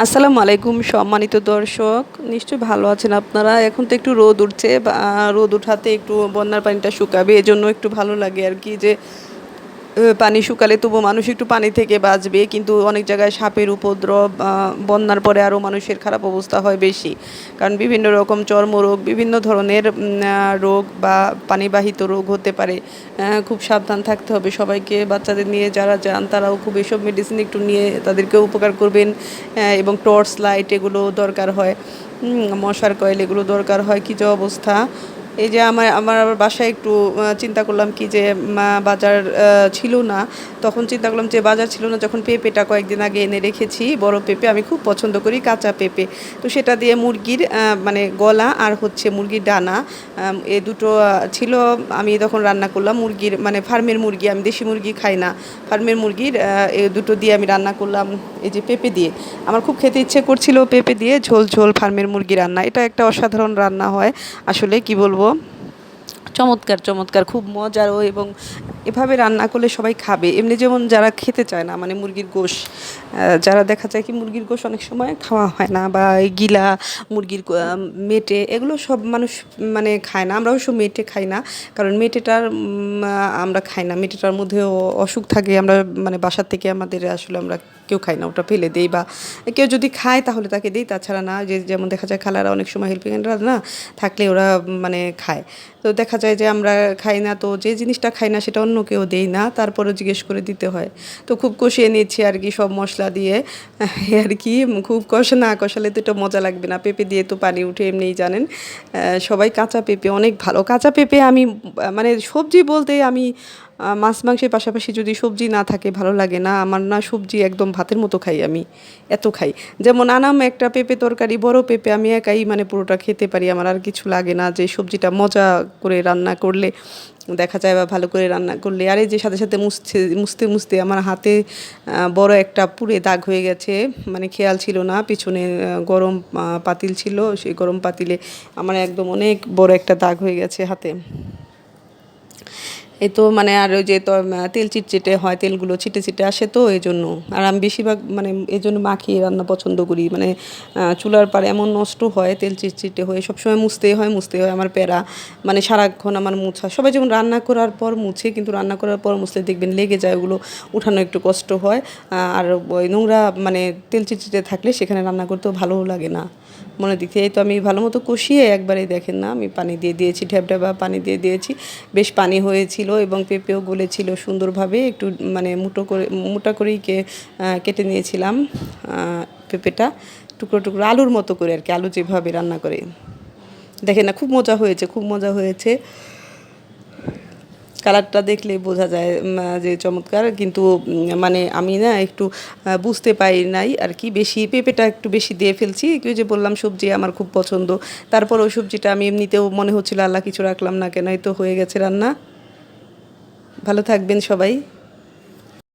আসসালামু আলাইকুম, সম্মানিত দর্শক। নিশ্চয়ই ভালো আছেন আপনারা? এখন তো একটু রোদ উঠছে রোদ উঠাতে একটু বন্যার পানিটা শুকাবে, এজন্য একটু ভালো লাগে আর কি যে পানি শুকালে তবু মানুষ একটু পানি থেকে বাঁচবে, কিন্তু অনেক জায়গায় সাপের উপদ্রব বন্যার পরে আরও মানুষের খারাপ অবস্থা হয় বেশি। কারণ বিভিন্ন রকম চর্মরোগ, বিভিন্ন ধরনের রোগ বা পানিবাহিত রোগ হতে পারে। খুব সাবধান থাকতে হবে সবাইকে, বাচ্চাদের নিয়ে যারা যান তারাও খুব এসব মেডিসিন একটু নিয়ে তাদেরকে উপকার করবেন এবং টর্চ লাইট এগুলো দরকার হয়। মশার কয়েল এগুলো দরকার হয়। কি যে অবস্থা? এই যে আমার আমার আবার বাসায় একটু চিন্তা করলাম কি যে বাজার ছিল না। তখন চিন্তা করলাম যে বাজার ছিল না, যখন পেঁপেটা কয়েকদিন আগে এনে রেখেছি, বড় পেঁপে, আমি খুব পছন্দ করি কাঁচা পেঁপে। তো সেটা দিয়ে মুরগির মানে গলা আর হচ্ছে মুরগির ডানা এ দুটো ছিল। আমি তখন রান্না করলাম মুরগির মানে ফার্মের মুরগি, আমি দেশি মুরগি খাই না। ফার্মের মুরগির এ দুটো দিয়ে আমি রান্না করলাম। এই যে পেঁপে দিয়ে। আমার খুব খেতে ইচ্ছে করছিল পেঁপে দিয়ে ঝোল ঝোল ফার্মের মুরগি রান্না। এটা একটা অসাধারণ রান্না হয়। আসলে কি বলব? চমৎকার চমৎকার, খুব মজারও এবং এভাবে রান্না করলে সবাই খাবে। এমনি যেমন যারা খেতে চায় না মানে মুরগির গোশ যারা দেখা যায় কি মুরগির গোশ অনেক সময় খাওয়া হয় না বা গিলা, মুরগির মেটে, এগুলো সব মানুষ মানে খায় না। আমরা অবশ্য মেটে খাই না, কারণ মেটেটার আমরা খাই না। মেটেটার মধ্যেও অসুখ থাকে। আমরা মানে বাসার থেকে আমাদের আসলে আমরা কেউ খায় না, ওটা ফেলে দেই বা কেউ যদি খায় তাহলে তাকে দিই, তাছাড়া না যে যেমন দেখা যায় খালারা অনেক সময় হেল্পিং হ্যান্ডরা না থাকলে ওরা মানে খায়। তো দেখা যায় যে আমরা খাই না, তো যে জিনিসটা খাই না সেটা অন্য কেউ দেই না তারপরে জিজ্ঞেস করে দিতে হয়। তো খুব কষিয়ে নিচ্ছি আর কি সব মশলা দিয়ে। আর কি, খুব কষা, না কষালে তো এটা মজা লাগবে না। পেঁপে দিয়ে তো পানি উঠে এমনিই জানেন। সবাই কাঁচা পেঁপে, অনেক ভালো। কাঁচা পেঁপে আমি মানে সবজি বলতে আমি মাছ মাংসের পাশাপাশি যদি সবজি না থাকে, ভালো লাগে না। আমার না সবজি একদম ভাতের মতো খাই আমি, এত খাই। যেমন আনাম একটা পেঁপে তরকারি, বড় পেঁপে আমি একাই মানে পুরোটা খেতে পারি। আমার আর কিছু লাগে না যে সবজিটা মজা করে রান্না করলে, দেখা যায় বা ভালো করে রান্না করলে। আর যে সাথে সাথে মুছছে, মুছতে মুছতে আমার হাতে বড় একটা পুড়ে দাগ হয়ে গেছে। মানে খেয়াল ছিল না, পিছনে গরম পাতিল ছিল। সেই গরম পাতিলে আমার একদম অনেক বড় একটা দাগ হয়ে গেছে হাতে। এই তো মানে আর ওই যে তো তেল চিটচিটে হয়, তেলগুলো ছিটে ছিটে আসে তো এই জন্য আর আমি বেশিরভাগ মানে এই জন্য মাখিয়ে রান্না পছন্দ করি। মানে চুলার পাড়ে এমন নষ্ট হয়, তেল চিটচিটে হয়ে, সবসময় মুছতেই হয়, মুছতে হয় আমার প্যারা। মানে সারাক্ষণ আমার মুছা। সবাই যেমন রান্না করার পর মুছে, কিন্তু রান্না করার পর মুছলে দেখবেন লেগে যায়, ওগুলো উঠানো একটু কষ্ট হয়। আর ওই নোংরা মানে তেল চিটচিটে থাকলে সেখানে রান্না করতেও ভালোও লাগে না। মনে দিক থেকে। তো আমি ভালো মতো কষিয়ে একবারে দেখেন না, আমি পানি দিয়ে দিয়েছি ঢ্যাবঢ্যাবা পানি দিয়ে দিয়েছি। বেশ পানি হয়েছিল এবং পেঁপেও গলেছিল সুন্দরভাবে, একটু মানে মুটো করে, মোটা করেই কেটে নিয়েছিলাম পেঁপেটা। টুকরো টুকরো, আলুর মতো করে আর কি, আলু যেভাবে রান্না করে। দেখেন না, খুব মজা হয়েছে, খুব মজা হয়েছে। কালারটা দেখলে বোঝা যায় যে চমৎকার। কিন্তু মানে আমি না একটু বুঝতে পারি নাই আর কি। বেশি পেঁপেটা একটু বেশি দিয়ে ফেলছি। কেউ যে বললাম, সবজি আমার খুব পছন্দ। তারপর ওই সবজিটা আমি এমনিতেও মনে হচ্ছিল, আল্লাহ কিছু রাখলাম না কেন তো হয়ে গেছে রান্না। ভালো থাকবেন সবাই।